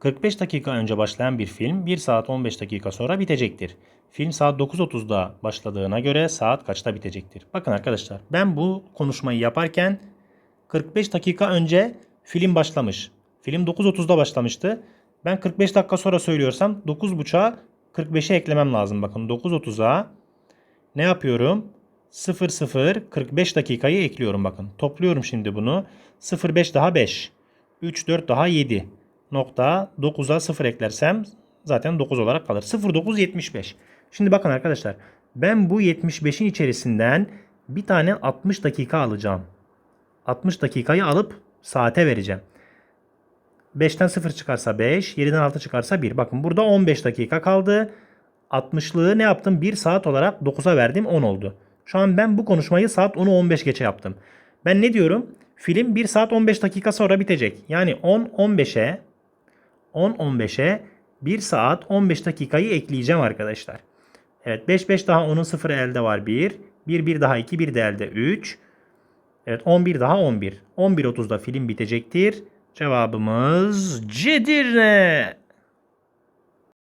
45 dakika önce başlayan bir film 1 saat 15 dakika sonra bitecektir. Film saat 9.30'da başladığına göre saat kaçta bitecektir? Bakın arkadaşlar ben bu konuşmayı yaparken 45 dakika önce film başlamış. Film 9.30'da başlamıştı. Ben 45 dakika sonra söylüyorsam 9.30'a 45'e eklemem lazım. Bakın 9.30'a ne yapıyorum? 00 45 dakikayı ekliyorum bakın. Topluyorum şimdi bunu. 05 daha 5. 3 4 daha 7. Nokta 9'a 0 eklersem zaten 9 olarak kalır. 09 75. Şimdi bakın arkadaşlar. Ben bu 75'in içerisinden bir tane 60 dakika alacağım. 60 dakikayı alıp saate vereceğim. 5'ten 0 çıkarsa 5, 7'den 6 çıkarsa 1. Bakın burada 15 dakika kaldı. 60'lığı ne yaptım? 1 saat olarak 9'a verdim 10 oldu. Şu an ben bu konuşmayı saat 10'u 15 geçe yaptım. Ben ne diyorum? Film 1 saat 15 dakika sonra bitecek. Yani 10 15'e 10 15'e 1 saat 15 dakikayı ekleyeceğim arkadaşlar. Evet 5 5 daha 10'un 0 elde var 1. 1 1 daha 2 1 de elde 3. Evet 11 daha 11. 11.30'da film bitecektir. Cevabımız Cedirne.